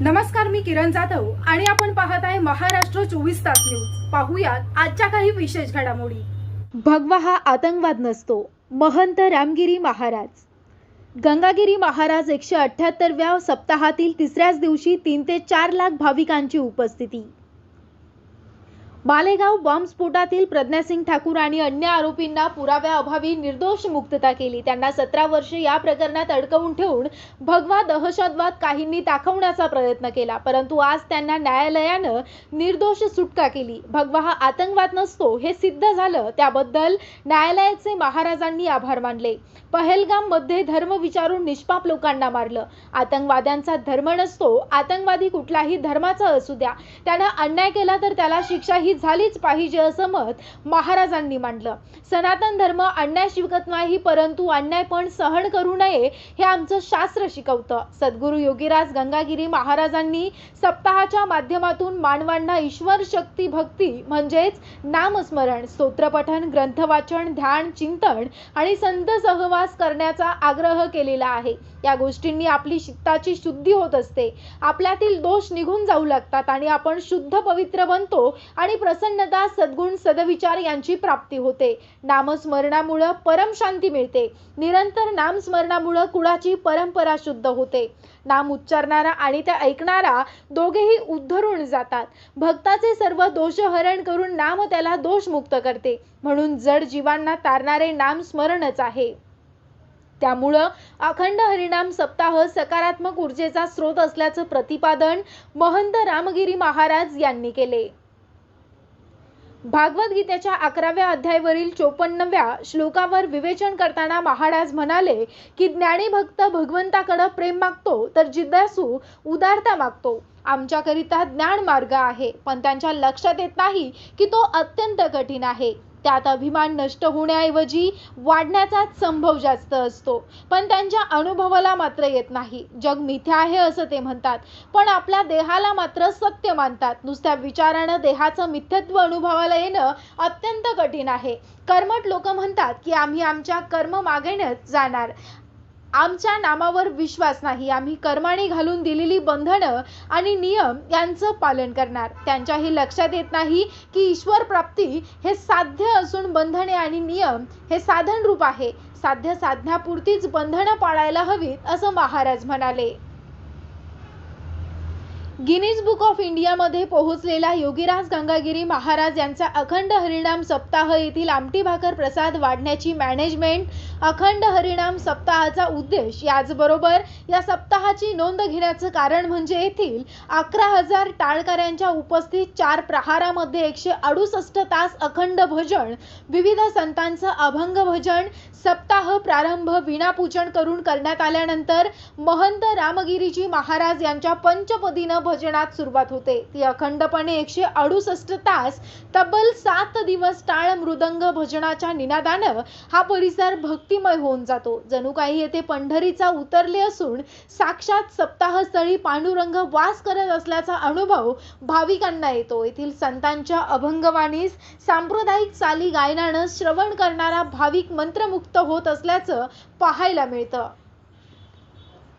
नमस्कार मी किरण जाधव आणि आपण पाहत आहे महाराष्ट्र चोवीस तास न्यूज. पाहूयात आजच्या काही विशेष घडामोडी. भगवा हा आतंकवाद नसतो महंत रामगिरी महाराज. गंगागिरी महाराज एकशे अठ्ठ्याहत्तरव्या सप्ताहातील तिसऱ्याच दिवशी तीन ते चार लाख भाविकांची उपस्थिती. मालेगाव बॉम्बस्फोटातील प्रज्ञासिंग ठाकूर आणि अन्य आरोपींना पुराव्याअभावी निर्दोष मुक्तता केली. त्यांना सतरा वर्षे या प्रकरणात अडकवून ठेवून भगवा दहशतवाद काहींनी दाखवण्याचा प्रयत्न केला. परंतु आज त्यांना न्यायालयानं निर्दोष सुटका केली. भगवा हा आतंकवाद नसतो हे सिद्ध झालं. त्याबद्दल न्यायालयाचे महाराजांनी आभार मानले. पहलगाममध्ये धर्म विचारून निष्पाप लोकांना मारलं. आतंकवाद्यांचा धर्म नसतो आतंकवादी कुठलाही धर्माचा असू द्या. त्यानं अन्याय केला तर त्याला शिक्षा ही झालीच पाहिजे असं मत महाराजांनी मांडलं. सनातन धर्म अन्याय शिकत नाही परंतु अन्याय पण सहन करू नये हे आमचं शास्त्र शिकवतं. सद्गुरू योगीराज गंगागिरी महाराजांनी सप्ताहाच्या माध्यमातून मानवांना ईश्वर शक्ती भक्ती म्हणजेच नामस्मरण स्तोत्रपठन ग्रंथवाचन ध्यान चिंतन आणि संत सहवास करण्याचा आग्रह केलेला आहे. या गोष्टींनी आपली चित्ताची शुद्धी होत असते. आपल्यातील दोष निघून जाऊ लागतात आणि आपण शुद्ध पवित्र बनतो आणि प्रसन्नता सद्गुण सदविचार यांची प्राप्ती होते. नामस्मरणामुळं परम शांती मिळते. निरंतर नामस्मरणामुळं कुळाची परंपरा शुद्ध होते. नाम उच्चारणारा आणि ते ऐकणारा दोघेही उद्धरून जातात. भक्ताचे सर्व दोषहरण करून नाम त्याला दोषमुक्त करते. म्हणून जड जीवांना तारणारे नाम स्मरणच आहे. त्यामुळं अखंड हरिनाम सप्ताह सकारात्मक ऊर्जेचा स्रोत असल्याचं प्रतिपादन महंत रामगिरी महाराज यांनी केले. भागवत गीतेच्या अकराव्या अध्यायावरील चोपन्नव्या श्लोकावर विवेचन करताना महाराज म्हणाले की ज्ञानी भक्त भगवंताकडे प्रेम मागतो तर जिज्ञासू उदारता मागतो. आमच्याकरिता ज्ञान मार्ग आहे पण त्यांच्या लक्षात येत नाही की तो अत्यंत कठीण आहे. त्यात अभिमान नष्ट होण्याऐवजी वाढण्याचाच संभव जास्त असतो. पण त्यांच्या अनुभवाला मात्र येत नाही. जग मिथ्या आहे असं ते म्हणतात. पण आपल्या देहाला मात्र सत्य मानतात. नुसत्या विचारानं देहाचं मिथ्यत्व अनुभवाला येणं अत्यंत कठीण आहे. कर्मट लोक म्हणतात की आम्ही आमच्या कर्म मागेनच जाणार. आमच्या नामावर विश्वास नाही. आम्ही कर्माने घालून दिलेली बंधनं आणि नियम यांचं पालन करणार. त्यांच्याही लक्षात येत नाही की ईश्वर प्राप्ती हे साध्य असून बंधने आणि नियम हे साधन रूप आहे. साध्य साधण्यापुरतीच बंधनं पाळायला हवीत असं महाराज म्हणाले. गिनीज बुक ऑफ इंडियामध्ये पोहोचलेला योगीराज गंगागिरी महाराज यांचा अखंड हरिणाम सप्ताह येथील आमटी भाकर प्रसाद वाढण्याची मॅनेजमेंट अखंड हरिणाम सप्ताहाचा उद्देश याचबरोबर या सप्ताहाची नोंद घेण्याचं कारण म्हणजे येथील अकरा हजार टाळकऱ्यांच्या उपस्थित चार प्रहारामध्ये एकशे अडुसष्ट तास अखंड भजन विविध संतांचं अभंग भजन सप्ताह प्रारंभ विणापूजन करून करण्यात आल्यानंतर महंत रामगिरीजी महाराज यांच्या पंचपदीनं भजनात सुरुवात होते. ती अखंडपणे एकशे अडुसष्ट तास तब्बल सात दिवस टाळ मृदंग भजनाच्या निनादानं हा परिसर भक्तिमय होऊन जातो. जणू काही येथे पंढरीचा उतरले असून साक्षात सप्ताहस्थळी पांडुरंग वास करत असल्याचा अनुभव भाविकांना येतो. येथील संतांच्या अभंगवाणीस सांप्रदायिक चाली गायनानं श्रवण करणारा भाविक मंत्रमुक्त होत असल्याचं पाहायला मिळतं.